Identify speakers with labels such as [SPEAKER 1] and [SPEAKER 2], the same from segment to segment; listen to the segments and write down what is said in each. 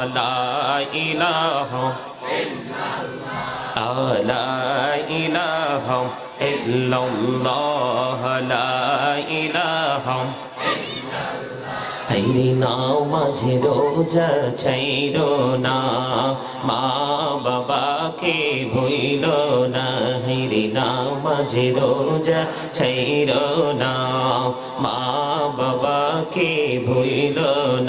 [SPEAKER 1] لا إله لا إله إلا الله لا إله হাইরে নাও মাঝে রোজা ছাইর না মা বাবাকে ভইল না হাইরে নাও মাঝে রোজা ছাইর না মা বাবাকে ভইল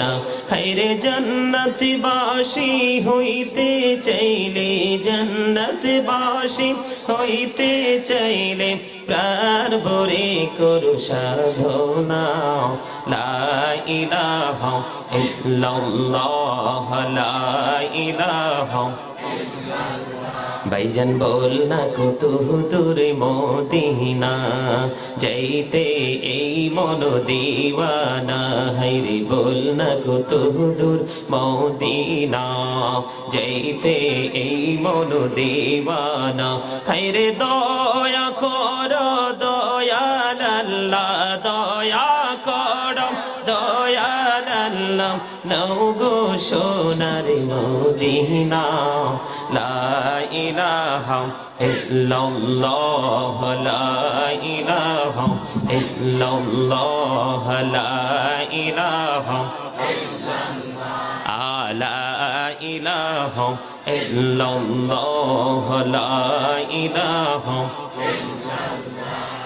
[SPEAKER 1] না। হাইরে জন্নত বাসি হইতে চাইলে জন্নত বাসি হইতে চাইলে প্রাণ ভরে করু সাধনা। লা ইলাহা ইল্লাল্লাহ, লা ইলাহা ভাইজান বল না কত দূর মদিনা, যাইতে এই মন দিওয়ানা। হাইরে বল না কত দূর মদিনা, যাইতে এই মন দিওয়ানা। হাইরে দয়া নৌ গো সোনার মদিনা, লা ইলাহা ইল্লাল্লাহ, লা ইলাহা ইল্লাল্লাহ, লা ইলাহা লা ইলাহা ইল্লাল্লাহ, লা ইলাহা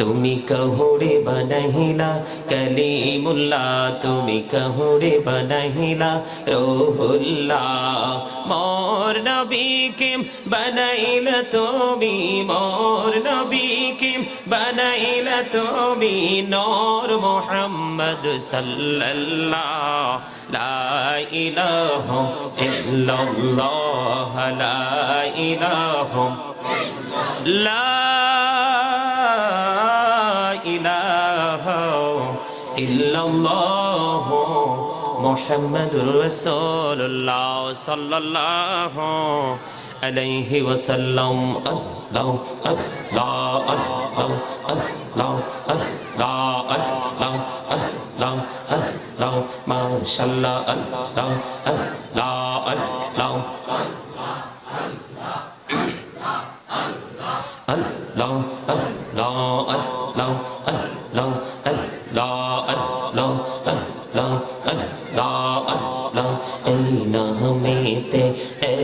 [SPEAKER 1] তুমি কহুরে বনহিলা কলিমুল্লাহ, তুমি কহুরে বনহিলা রোহুল্লাহ, মোর নবীকে বনাইল তুমি, মোর নবীকে বনাইল তুমি, নূর মুহাম্মদ সাল্লাল্লাহ। লা ইলাহা ইল্লাল্লাহ, লা ইলাহা লা ইল্লাল্লাহ মুহাম্মাদুর রাসূলুল্লাহ সাল্লাল্লাহু আলাইহি ওয়াসাল্লাম। আল্লাহু আল্লাহ আল্লাহু আল্লাহু আল্লাহ আল্লাহু আল্লাহু আল্লাহু মাশাআল্লাহ আল্লাহু আল্লাহ আল্লাহু আল্লাহ আল্লাহ আল্লাহ আল্লাহ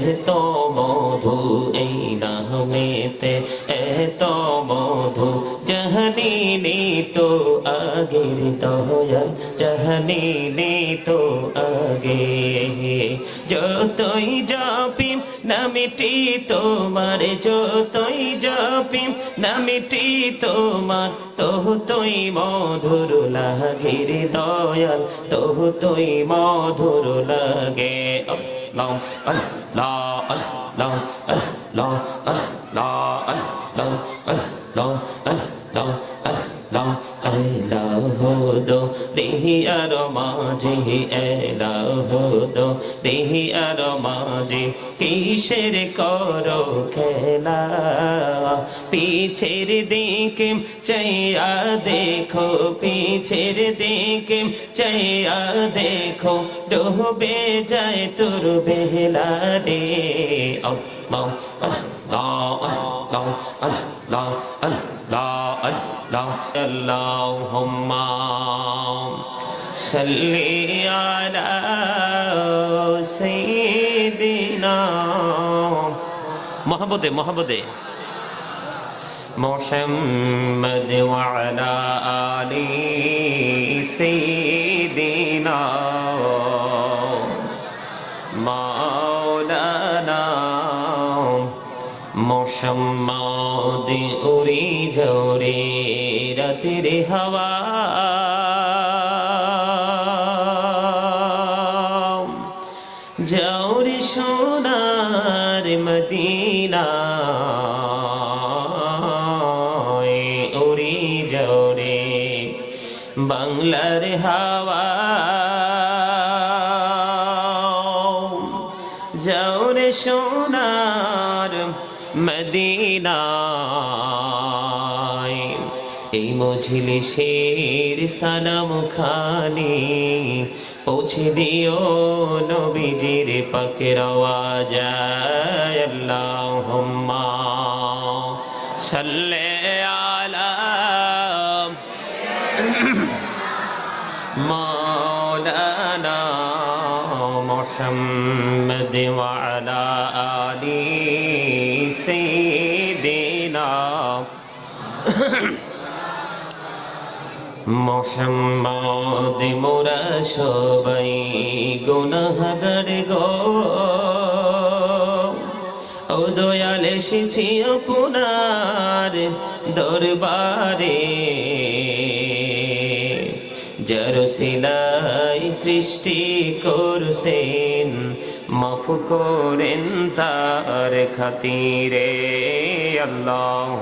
[SPEAKER 1] এত মধু এই নামেতে, এত মধু জহনীনি তো আগে দয়াল জহনীনি তো আগে যতই জাপিম নামিটি তোমার যতই জপি নামিটি তোমার তহু তুই মধুর লাগির দয়াল তহু তুই মধুর লাগে লা লং লং লা লং লং লং আল্লাহ আল্লাহ দো দেহি আর মাঝে এলাহ দো দেহি আর মাঝে কিসের করো খেলা পিছের দিকে চাইয়া দেখো পিছের দিকে চাইয়া দেখো ডুবে যায় তোর বেহলা রে আল্লাহ আল্লাহ আল্লাহ لا إله إلا اللهم صل على سيدنا محبته محبته محمد وعلى آل سيدنا রাতের হাওয়া যাও সোনার মদিনা ওরে জৌরে বাংলার হাওয়া মজলিসের সালাম খানি। পৌঁছে দিও নবীজির পাকের আওয়াজ। আল্লাহুম্মা সাল্লি মোহাম্মদ মোরা সবাই গুনাহগার গো। ও দয়াল এসেছি আপনার দরবারে। যার সিলাই সৃষ্টি করছেন, মাফ করেন তার খাতিরে। আল্লাহ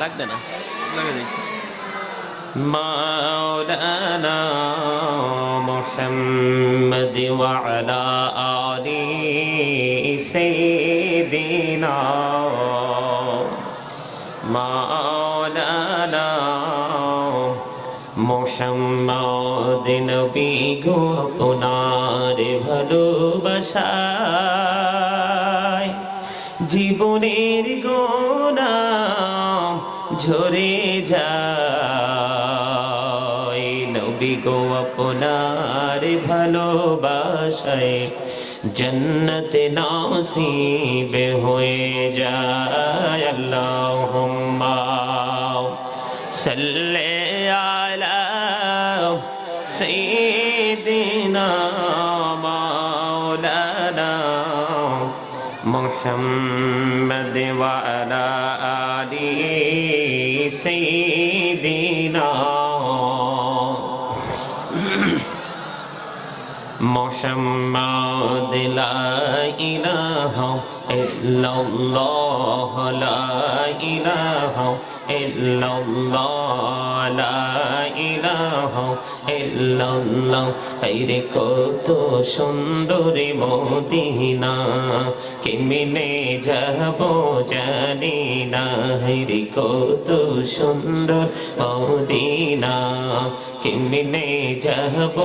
[SPEAKER 1] লাগবে না مولانا محمد وعلى آل سيدنا مولانا মোহাম্মদ নবী গো আপনার ভালোবাসায় জীবনের গোনা ঝরে যায়। নবী গো আপনার ভালোবাসায় জন্নত নসিব হয়ে যায়। আল্লাহুম্মা সাল্লি আলা সাইয়্যিদিনা মাওলানা মুহাম্মদ ওয়া মোহাম্মদ লা إلا الله لا إله إلا الله لا إله إلا الله হাইরে কত সুন্দরী মদিনা কেমনে যাব জানি না হাইরে কত সুন্দর মদিনা কেমনে যাব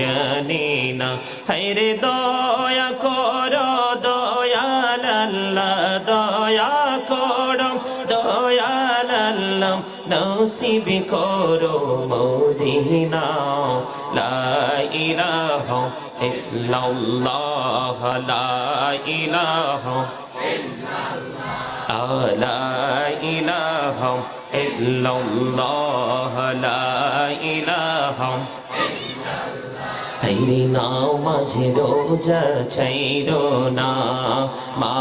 [SPEAKER 1] জানি না হাইরে দয়া কর দয়া কর দয়াল আল্লাহ নসিব করো মদিনা লা ইলাহা ইল্লাল্লাহ লা ইলাহা لا إله إلا الله لا إله হাইরে নাও, মাঝে রোজা চাইর না। মা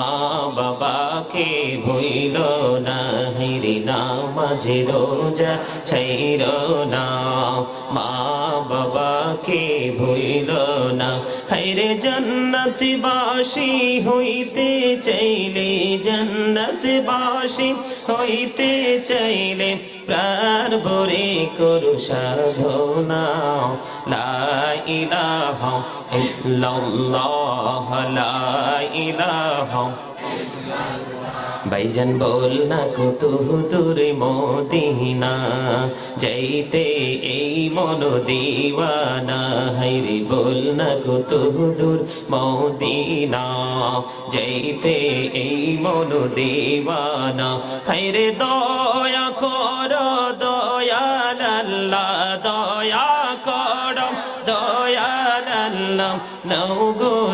[SPEAKER 1] বাবাকে ভুইল না হাইরে নাও, মাঝে রোজা চাইর না। মা বাবাকে ভুইল না হাইরে জন্নত বাসি হইতে চাইলে জন্নত বাসি হইতে চাইলে প্রাণ ভরে করু সাধনা। লা ইলাহা ইল্লাল্লাহ, লা ভাইজান বল না কত দূর মদিনা, যাইতে এই মন দিওয়ানা। হাইরে বল না কত দূর মদিনা, যাইতে এই মন দিওয়ানা। হাইরে দয়া কর, দয়াল দয়া কর, দয়াল আল্লাহ। নৌ গো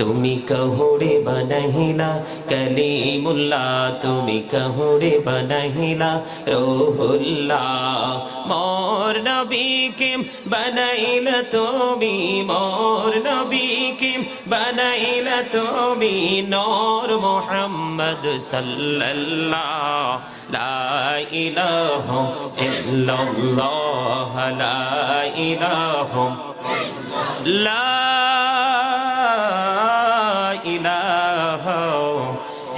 [SPEAKER 1] তুমি কহুরে বনহিলা, কলিমুল্লাহ তুমি কহুরে বনহিলা, রোহুল্লাহ, মোর নবীকে বনাইল তুমি, মোর নবীকে বনাইল তুমি, নূর মোহাম্মদ সাল্লাল্লাহ, লা ইলাহা ইল্লাল্লাহ, লা ইলাহা لا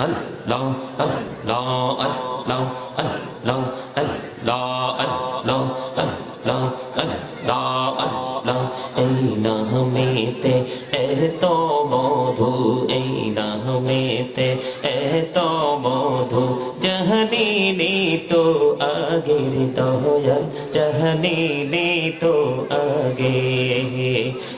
[SPEAKER 1] شاء الله الله الله الله Allah, Allah, Allah, Allah, Allah, Allah, Allah, Allah, Allah, এই নামেতে এত মধু এই নামেতে এত মধু চাহনি তো আগে দয়াল চাহনি তো আগে।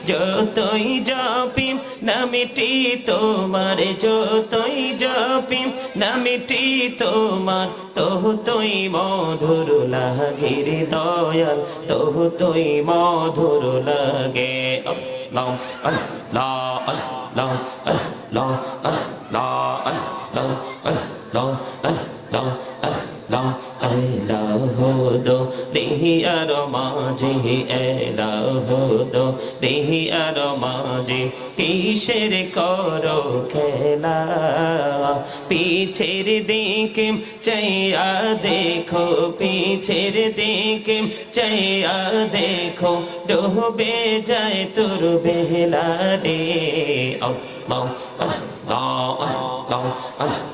[SPEAKER 1] যতই জাপিম নামিটি তোমার, যতই জাপিম নামিটি তোমার তহ তুই মধুর লাগে রে দয়াল তহ তুই মধুর লাগে। লাও আল লা আল লা আল লা আল লা আল লা আল দেহি আর মাঝে এলাহ দেহি আর মাঝে কিসের করো খেলা পিছের দিকে চাইয়া দেখো পিছের দিকে চাইয়া দেখো ডুবে যায় তোর বেলা রে আল্লাহ আল্লাহ আল্লাহ আল্লাহ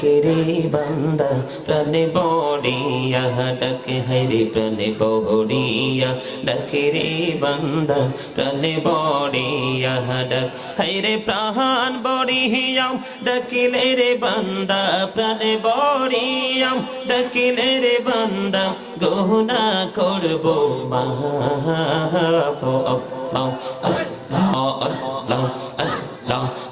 [SPEAKER 1] ডাকে রে বান্দা, প্রাণে বড়িয়া, ডাকে হাইরে প্রাণে বড়িয়া। ডাকে রে বান্দা, প্রাণে বড়িয়া, ডাক হাইরে প্রাণ বড়িয়াম ডাকিলে রে বান্দা, প্রাণে বড়িয়াম ডাকিলে রে বান্দা, গহনা করব আল্লাহ।